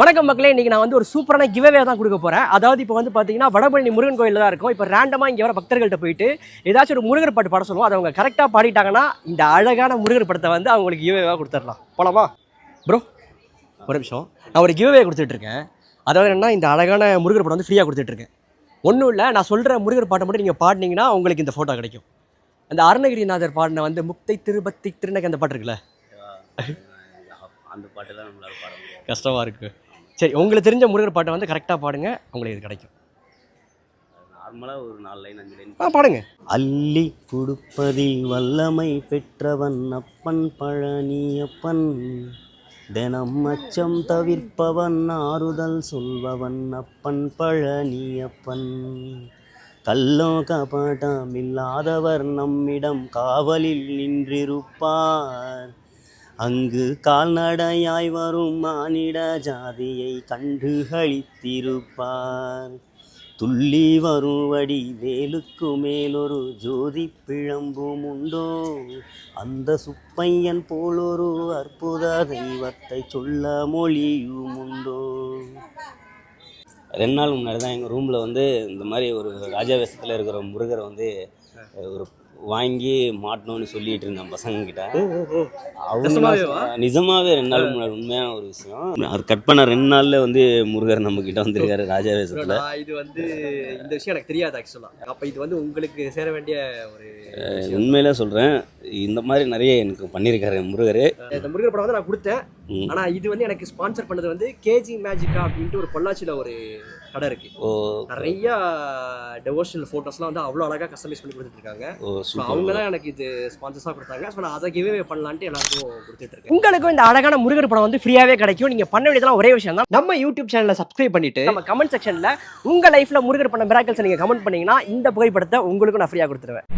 வணக்கம் மக்களே இன்னைக்கு நான் வந்து ஒரு சூப்பரான கிவ்அவே தான் கொடுக்க போறேன். அதாவது இப்போ வந்து பார்த்தீங்கன்னா வடபழனி முருகன் கோயிலில் தான் இருக்கும். இப்போ ரேண்டமாக இங்கே வர பக்தர்கள்ட்ட போயிட்டு ஏதாச்சும் ஒரு முருகர் பாட்டு பாட சொல்லுவோம். அதை அவங்க கரெக்டாக பாடிட்டாங்கன்னா இந்த அழகான முருகர் படத்தை வந்து அவங்களுக்கு கிவ்அவேவாக கொடுத்துடலாம். போலாமா? ப்ரோ ஒரு நிமிஷம். நான் ஒரு கிவ்அவே கொடுத்துட்ருக்கேன் அதாவது என்னன்னா இந்த அழகான முருகர் படம் வந்து ஃப்ரீயாக கொடுத்துட்ருக்கேன் ஒன்றும் இல்லை நான் சொல்கிற முருகர் பாட்டை மட்டும் நீங்கள் பாடினீங்கன்னா உங்களுக்கு இந்த ஃபோட்டோ கிடைக்கும். அந்த அருணகிரிநாதர் பாடின வந்து முக்தை திருபத்தி திருநகை அந்த பாட்டு இருக்குல்ல? அந்த பாட்டெல்லாம் நம்மளால பாட முடியாது கஷ்டமாக இருக்குது சரி உங்களுக்கு தெரிஞ்ச முருகர் பாட்டை வந்து கரெக்டாக பாடுங்க உங்களுக்கு இது கிடைக்கும். நார்மலாக ஒரு நாலு லைன் அஞ்சு லைன். ஆ பாடுங்க. அள்ளி கொடுப்பதில் வல்லமை பெற்றவன் அப்பன் பழனியப்பன். தினம் அச்சம் தவிர்ப்பவன் ஆறுதல் சொல்பவன் அப்பன் பழனியப்பன். கல்லோ கபாட்டம் இல்லாதவர் நம்மிடம் காவலில் நின்றிருப்பார். அங்கு கால்நடையாய் வரும் மானிட ஜாதியை கண்டு களித்திருப்பார் துள்ளி வருவடி வேலுக்கு மேலொரு ஜோதி பிழம்பும் உண்டோ அந்த சுப்பையன் போலொரு அற்புத தெய்வத்தை சொல்ல மொழியும் உண்டோ ரெண்டு நாள் முன்னாடி தான் எங்கள் ரூமில் வந்து இந்த மாதிரி ஒரு ராஜாவேஷத்தில் இருக்கிற முருகரை வந்து ஒரு வாங்கி மாட்டணும்னு சொல்லிட்டு இருந்தேன் பசங்க கிட்ட அவங்க? நிஜமாவே ரெண்டு நாள் முன்னாடி உண்மையான ஒரு விஷயம். அது கட் பண்ண ரெண்டு நாள்ல வந்து முருகர் நம்ம கிட்ட வந்திருக்காரு ராஜாவேஷத்துல இது வந்து இந்த விஷயம் எனக்கு தெரியாது ஆக்சுவலாக அப்போ இது வந்து உங்களுக்கு சேர வேண்டிய ஒரு உண்மையில சொல்றேன் இந்த மாதிரி நிறைய எனக்கு பண்ணியிருக்காரு முருகர். இந்த முருகர் படம் வந்து நான் கொடுத்தேன். ஆனா இது வந்து எனக்கு ஸ்பான்சர் பண்ணது வந்து கேஜி மேஜிக்கா அப்படின்ட்டு ஒரு பொள்ளாச்சியில ஒரு கடை இருக்கு. ஓ. நிறைய டெவோஷனல் ஃபோட்டோஸ்லாம் வந்து அவ்வளோ அழகாக கஸ்டமைஸ் பண்ணி ஓ ஸோ அவங்க தான் எனக்கு இது ஸ்பான்சர்ஸாக கொடுத்தாங்க. ஸோ நான் அதை கிவே பண்ணலான்ட்டு எல்லாருக்கும் கொடுத்துட்டு இருக்கேன். உங்களுக்கும் இந்த அழகான முருகர் படம் வந்து ஃப்ரீயாகவே கிடைக்கும். நீங்கள் பண்ண வேண்டியதெல்லாம் ஒரே விஷயம் தான். நம்ம யூடியூப் சேனலை சப்ஸ்கிரைப் பண்ணிட்டு நம்ம கமெண்ட் செக்ஷனில் உங்கள் லைஃப்பில் முருகர் பண்ண மிராக்கல்ஸ் நீங்கள் கமெண்ட் பண்ணீங்கன்னா இந்த புகைப்படத்தை உங்களுக்கும் நான் ஃப்ரீயாக கொடுத்துருவேன்.